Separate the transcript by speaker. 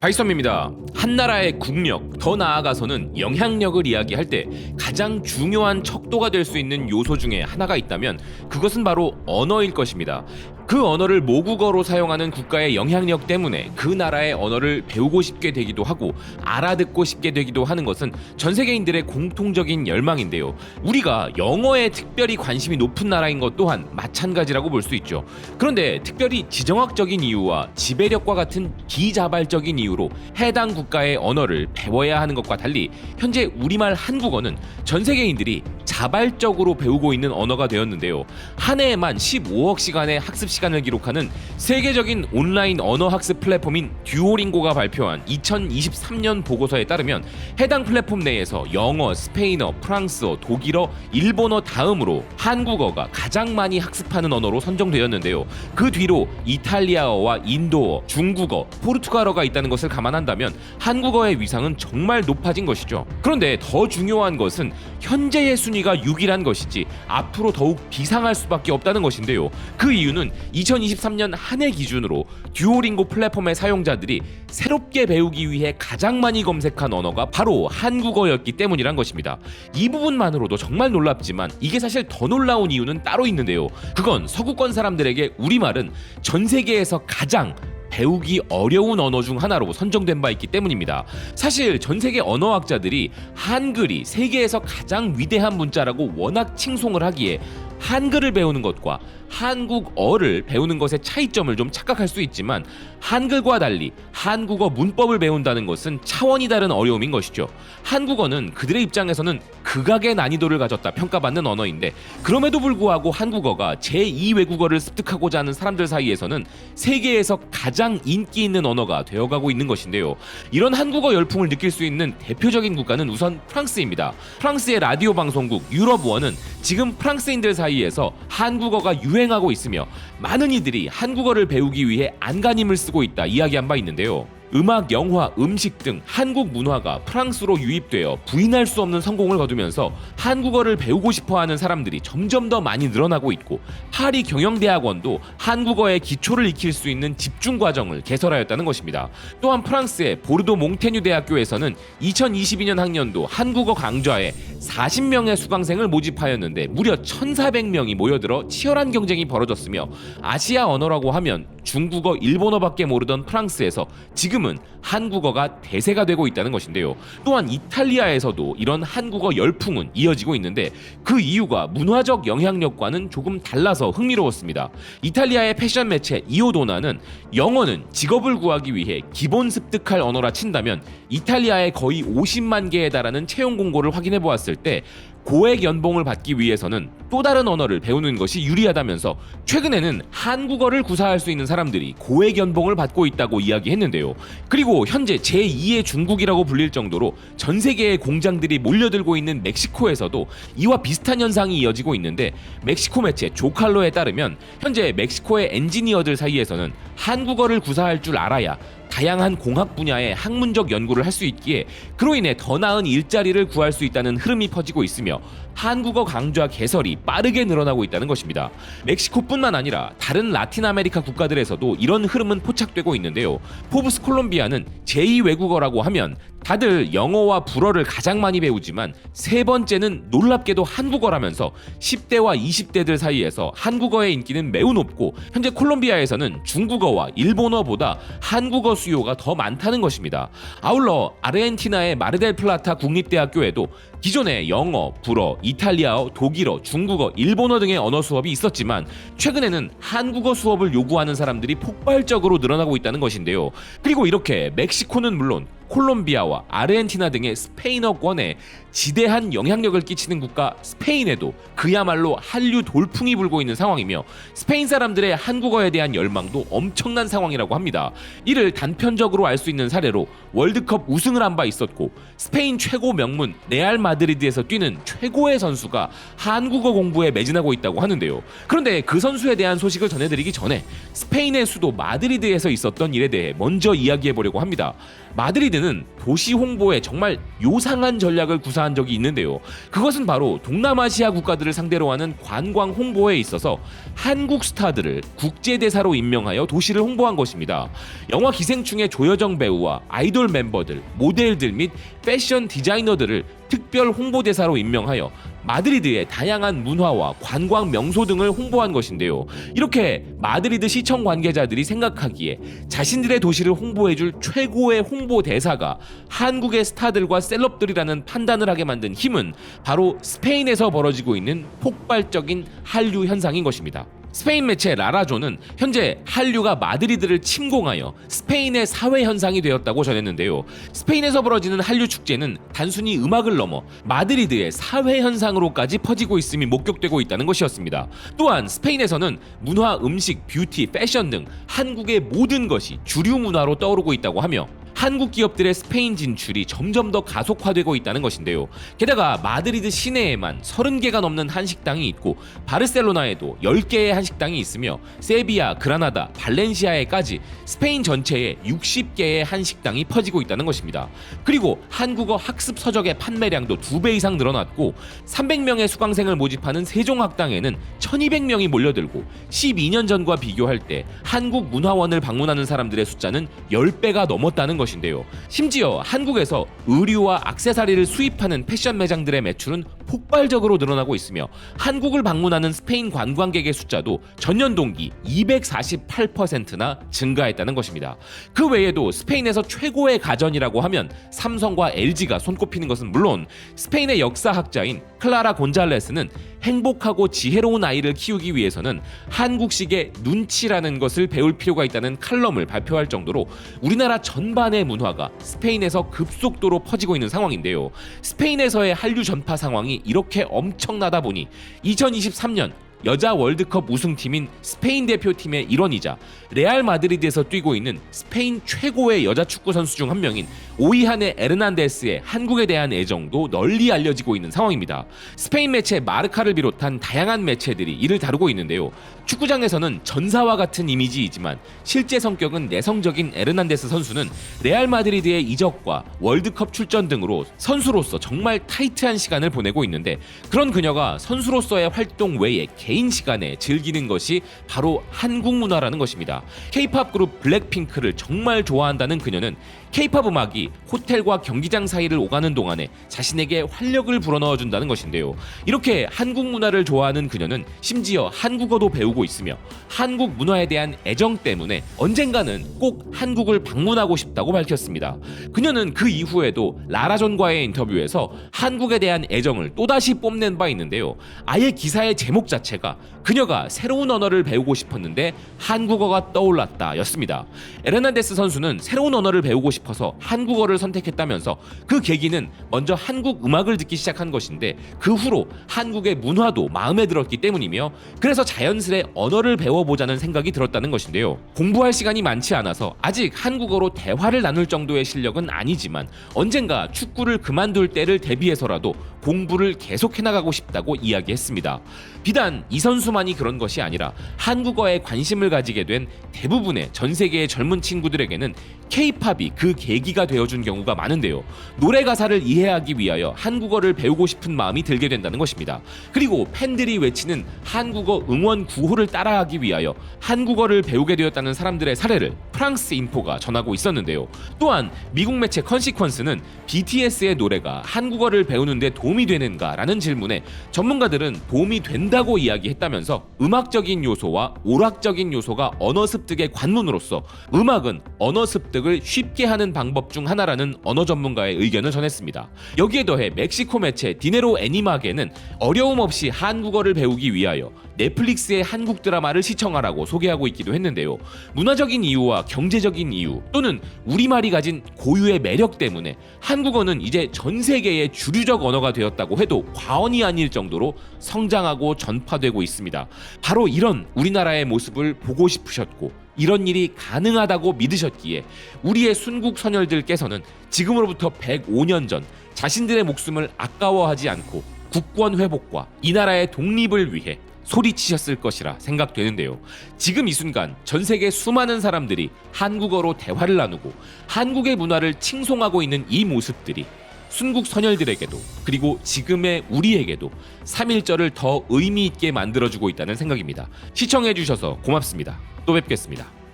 Speaker 1: 바이썸입니다. 한 나라의 국력, 더 나아가서는 영향력을 이야기할 때 가장 중요한 척도가 될 수 있는 요소 중에 하나가 있다면 그것은 바로 언어일 것입니다. 그 언어를 모국어로 사용하는 국가의 영향력 때문에 그 나라의 언어를 배우고 싶게 되기도 하고 알아듣고 싶게 되기도 하는 것은 전 세계인들의 공통적인 열망인데요. 우리가 영어에 특별히 관심이 높은 나라인 것 또한 마찬가지라고 볼 수 있죠. 그런데 특별히 지정학적인 이유와 지배력과 같은 비자발적인 이유로 해당 국가의 언어를 배워야 하는 것과 달리 현재 우리말 한국어는 전 세계인들이 자발적으로 배우고 있는 언어가 되었는데요. 한 해에만 15억 시간의 학습 시간을 기록하는 세계적인 온라인 언어 학습 플랫폼인 듀오링고가 발표한 2023년 보고서에 따르면 해당 플랫폼 내에서 영어, 스페인어, 프랑스어, 독일어, 일본어 다음으로 한국어가 가장 많이 학습하는 언어로 선정되었는데요. 그 뒤로 이탈리아어와 인도어, 중국어, 포르투갈어가 있다는 것을 감안한다면 한국어의 위상은 정말 높아진 것이죠. 그런데 더 중요한 것은 현재의 순위 가 6이란 것이지 앞으로 더욱 비상할 수밖에 없다는 것인데요. 그 이유는 2023년 한 해 기준으로 듀오링고 플랫폼의 사용자들이 새롭게 배우기 위해 가장 많이 검색한 언어가 바로 한국어였기 때문이란 것입니다. 이 부분만으로도 정말 놀랍지만 이게 사실 더 놀라운 이유는 따로 있는데요. 그건 서구권 사람들에게 우리말은 전 세계에서 가장 배우기 어려운 언어 중 하나로 선정된 바 있기 때문입니다. 사실 전 세계 언어학자들이 한글이 세계에서 가장 위대한 문자라고 워낙 칭송을 하기에 한글을 배우는 것과 한국어를 배우는 것의 차이점을 좀 착각할 수 있지만 한글과 달리 한국어 문법을 배운다는 것은 차원이 다른 어려움인 것이죠. 한국어는 그들의 입장에서는 극악의 난이도를 가졌다 평가받는 언어인데 그럼에도 불구하고 한국어가 제2 외국어를 습득하고자 하는 사람들 사이에서는 세계에서 가장 인기 있는 언어가 되어가고 있는 것인데요. 이런 한국어 열풍을 느낄 수 있는 대표적인 국가는 우선 프랑스입니다. 프랑스의 라디오 방송국 유럽원은 지금 프랑스인들 사이 에서 한국어가 유행하고 있으며 많은 이들이 한국어를 배우기 위해 안간힘을 쓰고 있다 이야기한 바 있는데요. 음악, 영화, 음식 등 한국 문화가 프랑스로 유입되어 부인할 수 없는 성공을 거두면서 한국어를 배우고 싶어 하는 사람들이 점점 더 많이 늘어나고 있고 파리 경영대학원도 한국어의 기초를 익힐 수 있는 집중 과정을 개설하였다는 것입니다. 또한 프랑스의 보르도 몽테뉴 대학교에서는 2022년 학년도 한국어 강좌에 40명의 수강생을 모집하였는데 무려 1,400명이 모여들어 치열한 경쟁이 벌어졌으며 아시아 언어라고 하면 중국어, 일본어밖에 모르던 프랑스에서 지금 은 한국어가 대세가 되고 있다는 것인데요. 또한 이탈리아에서도 이런 한국어 열풍은 이어지고 있는데 그 이유가 문화적 영향력과는 조금 달라서 흥미로웠습니다. 이탈리아의 패션 매체 이오도나는 영어는 직업을 구하기 위해 기본 습득할 언어라 친다면 이탈리아의 거의 50만 개에 달하는 채용 공고를 확인해 보았을 때 고액 연봉을 받기 위해서는 또 다른 언어를 배우는 것이 유리하다면서 최근에는 한국어를 구사할 수 있는 사람들이 고액 연봉을 받고 있다고 이야기했는데요. 그리고 현재 제2의 중국이라고 불릴 정도로 전 세계의 공장들이 몰려들고 있는 멕시코에서도 이와 비슷한 현상이 이어지고 있는데 멕시코 매체 조칼로에 따르면 현재 멕시코의 엔지니어들 사이에서는 한국어를 구사할 줄 알아야 다양한 공학 분야의 학문적 연구를 할 수 있기에 그로 인해 더 나은 일자리를 구할 수 있다는 흐름이 퍼지고 있으며 한국어 강좌 개설이 빠르게 늘어나고 있다는 것입니다. 멕시코뿐만 아니라 다른 라틴 아메리카 국가들에서도 이런 흐름은 포착되고 있는데요. 포브스 콜롬비아는 제2 외국어라고 하면 다들 영어와 불어를 가장 많이 배우지만 세 번째는 놀랍게도 한국어라면서 10대와 20대들 사이에서 한국어의 인기는 매우 높고 현재 콜롬비아에서는 중국어와 일본어보다 한국어 수요가 더 많다는 것입니다. 아울러 아르헨티나의 마르델 플라타 국립대학교에도 기존에 영어, 불어, 이탈리아어, 독일어, 중국어, 일본어 등의 언어 수업이 있었지만 최근에는 한국어 수업을 요구하는 사람들이 폭발적으로 늘어나고 있다는 것인데요. 그리고 이렇게 멕시코는 물론 콜롬비아와 아르헨티나 등의 스페인어권에 지대한 영향력을 끼치는 국가 스페인에도 그야말로 한류 돌풍이 불고 있는 상황이며 스페인 사람들의 한국어에 대한 열망도 엄청난 상황이라고 합니다. 이를 단편적으로 알 수 있는 사례로 월드컵 우승을 한 바 있었고 스페인 최고 명문 레알 마드리드에서 뛰는 최고의 선수가 한국어 공부에 매진하고 있다고 하는데요. 그런데 그 선수에 대한 소식을 전해드리기 전에 스페인의 수도 마드리드에서 있었던 일에 대해 먼저 이야기해 보려고 합니다. 마드리드 마드리드는 도시 홍보에 정말 요상한 전략을 구사한 적이 있는데요. 그것은 바로 동남아시아 국가들을 상대로 하는 관광 홍보에 있어서 한국 스타들을 국제 대사로 임명하여 도시를 홍보한 것입니다. 영화 기생충의 조여정 배우와 아이돌 멤버들, 모델들 및 패션 디자이너들을 특별 홍보대사로 임명하여 마드리드의 다양한 문화와 관광 명소 등을 홍보한 것인데요. 이렇게 마드리드 시청 관계자들이 생각하기에 자신들의 도시를 홍보해줄 최고의 홍보 대사가 한국의 스타들과 셀럽들이라는 판단을 하게 만든 힘은 바로 스페인에서 벌어지고 있는 폭발적인 한류 현상인 것입니다. 스페인 매체 라라조는 현재 한류가 마드리드를 침공하여 스페인의 사회 현상이 되었다고 전했는데요. 스페인에서 벌어지는 한류 축제는 단순히 음악을 넘어 마드리드의 사회 현상으로까지 퍼지고 있음이 목격되고 있다는 것이었습니다. 또한 스페인에서는 문화, 음식, 뷰티, 패션 등 한국의 모든 것이 주류 문화로 떠오르고 있다고 하며 한국 기업들의 스페인 진출이 점점 더 가속화되고 있다는 것인데요. 게다가 마드리드 시내에만 30개가 넘는 한식당이 있고 바르셀로나에도 10개의 한식당이 있으며 세비야, 그라나다, 발렌시아에까지 스페인 전체에 60개의 한식당이 퍼지고 있다는 것입니다. 그리고 한국어 학습 서적의 판매량도 2배 이상 늘어났고 300명의 수강생을 모집하는 세종학당에는 1200명이 몰려들고 12년 전과 비교할 때 한국 문화원을 방문하는 사람들의 숫자는 10배가 넘었다는 것입니다. 것인데요. 심지어 한국에서 의류와 악세사리를 수입하는 패션 매장들의 매출은 폭발적으로 늘어나고 있으며 한국을 방문하는 스페인 관광객의 숫자도 전년 동기 248%나 증가했다는 것입니다. 그 외에도 스페인에서 최고의 가전이라고 하면 삼성과 LG가 손꼽히는 것은 물론 스페인의 역사학자인 클라라 곤잘레스는 행복하고 지혜로운 아이를 키우기 위해서는 한국식의 눈치라는 것을 배울 필요가 있다는 칼럼을 발표할 정도로 우리나라 전반의 문화가 스페인에서 급속도로 퍼지고 있는 상황인데요. 스페인에서의 한류 전파 상황이 이렇게 엄청나다 보니 2023년 여자 월드컵 우승팀인 스페인 대표팀의 일원이자 레알 마드리드에서 뛰고 있는 스페인 최고의 여자 축구 선수 중 한 명인 오이한의 에르난데스의 한국에 대한 애정도 널리 알려지고 있는 상황입니다. 스페인 매체 마르카를 비롯한 다양한 매체들이 이를 다루고 있는데요. 축구장에서는 전사와 같은 이미지이지만 실제 성격은 내성적인 에르난데스 선수는 레알 마드리드의 이적과 월드컵 출전 등으로 선수로서 정말 타이트한 시간을 보내고 있는데 그런 그녀가 선수로서의 활동 외에 개인 시간에 즐기는 것이 바로 한국 문화라는 것입니다. K-팝 그룹 블랙핑크를 정말 좋아한다는 그녀는 K-팝 음악이 호텔과 경기장 사이를 오가는 동안에 자신에게 활력을 불어넣어 준다는 것인데요. 이렇게 한국 문화를 좋아하는 그녀는 심지어 한국어도 배우고 있으며 한국 문화에 대한 애정 때문에 언젠가는 꼭 한국을 방문하고 싶다고 밝혔습니다. 그녀는 그 이후에도 라라존과의 인터뷰에서 한국에 대한 애정을 또다시 뽐낸 바 있는데요. 아예 기사의 제목 자체가 그녀가 새로운 언어를 배우고 싶었는데 한국어가 떠올랐다 였습니다. 에르난데스 선수는 새로운 언어를 배우고 싶 어서 한국어를 선택했다면서 그 계기는 먼저 한국 음악을 듣기 시작한 것인데 그 후로 한국의 문화도 마음에 들었기 때문이며 그래서 자연스레 언어를 배워보자는 생각이 들었다는 것인데요. 공부할 시간이 많지 않아서 아직 한국어로 대화를 나눌 정도의 실력은 아니지만 언젠가 축구를 그만둘 때를 대비해서라도 공부를 계속해 나가고 싶다고 이야기했습니다. 비단 이 선수만이 그런 것이 아니라 한국어에 관심을 가지게 된 대부분의 전 세계의 젊은 친구들에게는 K-팝이 그 계기가 되어준 경우가 많은데요. 노래 가사를 이해하기 위하여 한국어를 배우고 싶은 마음이 들게 된다는 것입니다. 그리고 팬들이 외치는 한국어 응원 구호를 따라하기 위하여 한국어를 배우게 되었다는 사람들의 사례를 프랑스 인포가 전하고 있었는데요. 또한 미국 매체 컨시퀀스는 BTS의 노래가 한국어를 배우는데 도움이 되는가라는 질문에 전문가들은 도움이 된다고 이야기했다면서 음악적인 요소와 오락적인 요소가 언어 습득의 관문으로서 음악은 언어 습득을 쉽게 하는 방법 중 하나라는 언어 전문가의 의견을 전했습니다. 여기에 더해 멕시코 매체 디네로 애니마게는 어려움 없이 한국어를 배우기 위하여 넷플릭스의 한국 드라마를 시청하라고 소개하고 있기도 했는데요. 문화적인 이유와 경제적인 이유 또는 우리말이 가진 고유의 매력 때문에 한국어는 이제 전 세계의 주류적 언어가 되었다고 해도 과언이 아닐 정도로 성장하고 전파되고 있습니다. 바로 이런 우리나라의 모습을 보고 싶으셨고 이런 일이 가능하다고 믿으셨기에 우리의 순국 선열들께서는 지금으로부터 105년 전 자신들의 목숨을 아까워하지 않고 국권 회복과 이 나라의 독립을 위해 소리치셨을 것이라 생각되는데요. 지금 이 순간 전 세계 수많은 사람들이 한국어로 대화를 나누고 한국의 문화를 칭송하고 있는 이 모습들이 순국 선열들에게도 그리고 지금의 우리에게도 3.1절을 더 의미 있게 만들어주고 있다는 생각입니다. 시청해주셔서 고맙습니다. 또 뵙겠습니다.